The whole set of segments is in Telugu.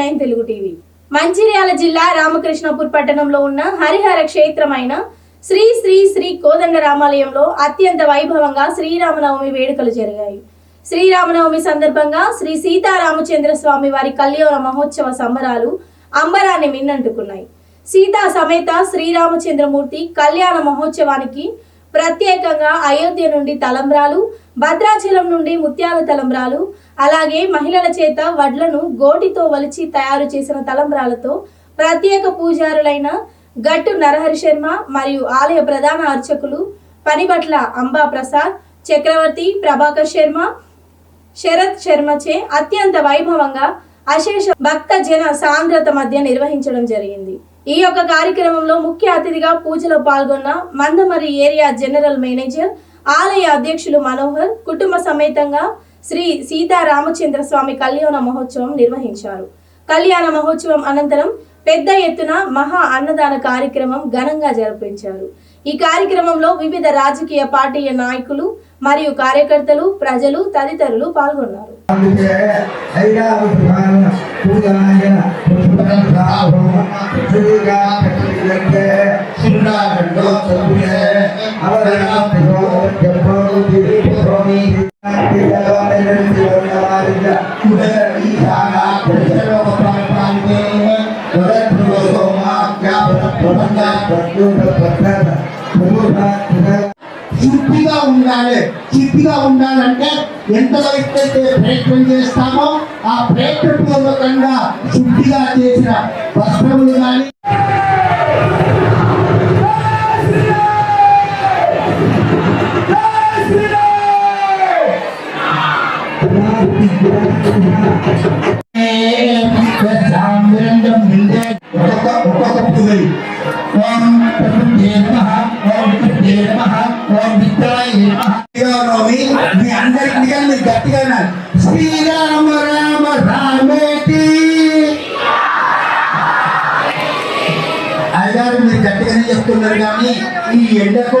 Nine Telugu TV. మంచిర్యాల జిల్లా రామకృష్ణపూర్ పట్టణంలో ఉన్న హరిహర క్షేత్రమైన శ్రీ శ్రీ శ్రీ కోదండ రామాలయంలో అత్యంత వైభవంగా శ్రీరామనవమి వేడుకలు జరిగాయి. శ్రీరామనవమి సందర్భంగా శ్రీ సీతారామచంద్ర స్వామి వారి కళ్యాణ మహోత్సవ సంబరాలు అంబరాన్ని మిన్నంటుకున్నాయి. సీతా సమేత శ్రీరామచంద్రమూర్తి కళ్యాణ మహోత్సవానికి ప్రత్యేకంగా అయోధ్య నుండి తలంబ్రాలు భద్రాచలం నుండి ముత్యాల తలంబ్రాలు అలాగే మహిళల చేత వడ్లను గోటితో వలిచి తయారు చేసిన తలంబ్రాలతో ప్రత్యేక పూజారులైన గట్టు నరహరి శర్మ మరియు ఆలయ ప్రధాన అర్చకులు పనిబట్ల అంబా ప్రసాద్ చక్రవర్తి ప్రభాకర్ శర్మ శరత్ శర్మచే అత్యంత వైభవంగా అశేష భక్త జన సాంద్రత మధ్య నిర్వహించడం జరిగింది. ఈ యొక్క కార్యక్రమంలో ముఖ్య అతిథిగా పూజలో పాల్గొన్న మందమరి ఏరియా జనరల్ మేనేజర్ ఆలయ అధ్యక్షులు మనోహర్ కుటుంబ సమేతంగా శ్రీ సీతారామచంద్ర స్వామి కళ్యాణ మహోత్సవం నిర్వహించారు. కళ్యాణ మహోత్సవం అనంతరం పెద్ద ఎత్తున మహా అన్నదాన కార్యక్రమం ఘనంగా జరిపించారు. ఈ కార్యక్రమంలో వివిధ రాజకీయ పార్టీల నాయకులు మరియు కార్యకర్తలు ప్రజలు తదితరులు పాల్గొన్నారు. అందుకే చిప్పిగా ఉండాలి. చిప్పిగా ఉండాలంటే ఎంతలో ప్రయత్నం చేస్తామో ఆ ప్రయత్నపూర్వకంగా శుద్ధిగా చేసిన వస్త్రములు కానీ మీ అందరికి గట్టిగా శ్రీరామ రామ రామేటి అయ్యారు మీరు గట్టిగానే చెప్తున్నారు కానీ ఈ ఎండకు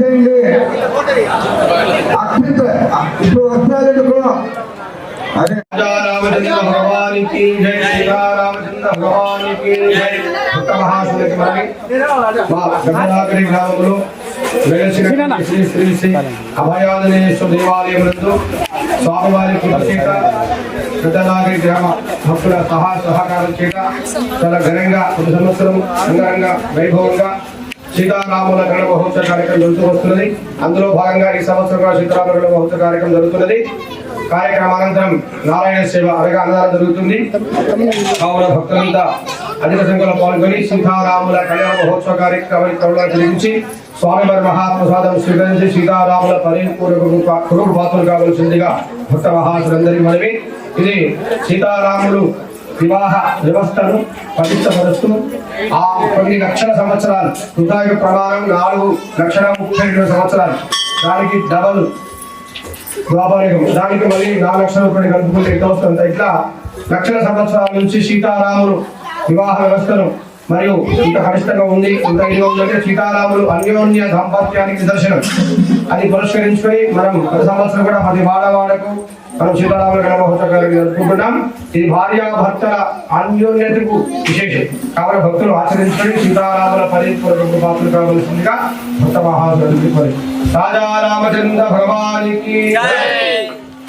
చేయండి అత్యంత ఇప్పుడు వస్తారండి భగవానికి జయ శ్రీరామచంద్ర భగవానికి జయ మా బ్రహ్మనాథుడి గ్రామంలో శ్రీ శ్రీ శ్రీ అభయాదనేశ్వర దేవాలయం నందు స్వామివారి చేత పెద్దనాగిరి గ్రామ భక్తుల సహా సహకారం చేత చాలా ఘనంగా ప్రతి సంవత్సరం అంగరంగ వైభవంగా సీతారాముల గణ మహోత్సవ కార్యక్రమం జరుగుతూ వస్తున్నది అందులో భాగంగా ఈ సంవత్సరం కూడా సీతారాముల గణ మహోత్సవ కార్యక్రమం జరుగుతున్నది కార్యక్రమానంతరం నారాయణ సేవ అనగా అన్నదానం జరుగుతుంది కావున భక్తులంతా అధిక సంఖ్యలో పాల్గొని సీతారాముల కళ్యాణ మహోత్సవ కార్యక్రమంలో తిరిగించి స్వామివారి మహాప్రసాదం స్వీకరించి సీతారాముల పరిపూర్వక కురుడు పాత్రలు కావలసిందిగా భక్త మహాసులందరి మనవి. ఇది సీతారాములు వివాహ వ్యవస్థను పవిత్రపరుస్తూ ఆ కొన్ని లక్షల సంవత్సరాలు. కృతాయు ప్రమాణం నాలుగు లక్షల ముప్పై రెండు సంవత్సరాలు. దానికి డబల్ ద్వాపరికం దానికి మళ్ళీ నాలుగు లక్షల రూపాయలు కలుపుకుంటే ఎంత వస్తుంది ఇట్లా లక్షల సంవత్సరాల నుంచి సీతారాములు వివాహ వ్యవస్థను మరియు ఇంత కనిష్టంగా ఉంది. ఇంత ఇదిగా ఉందంటే సీతారాములు అన్యోన్య దాంపత్యానికి నిదర్శనం. అది పురస్కరించుకొని మనం ప్రతి సంవత్సరం కూడా ప్రతి వాడవాడకు మనం సీతారాముల గణ మహోత్సవాలు జరుపుకుంటున్నాం. ఇది భార్యాభర్తల అన్యోన్యతకు విశేషం. కాబట్టి భక్తులు ఆచరించుకొని సీతారాముల పరిపూర్ణ పాత్రలు కావలసిందిగా భక్త మహాశుద్ధి పరి రాజా రామచంద్ర భగవానికి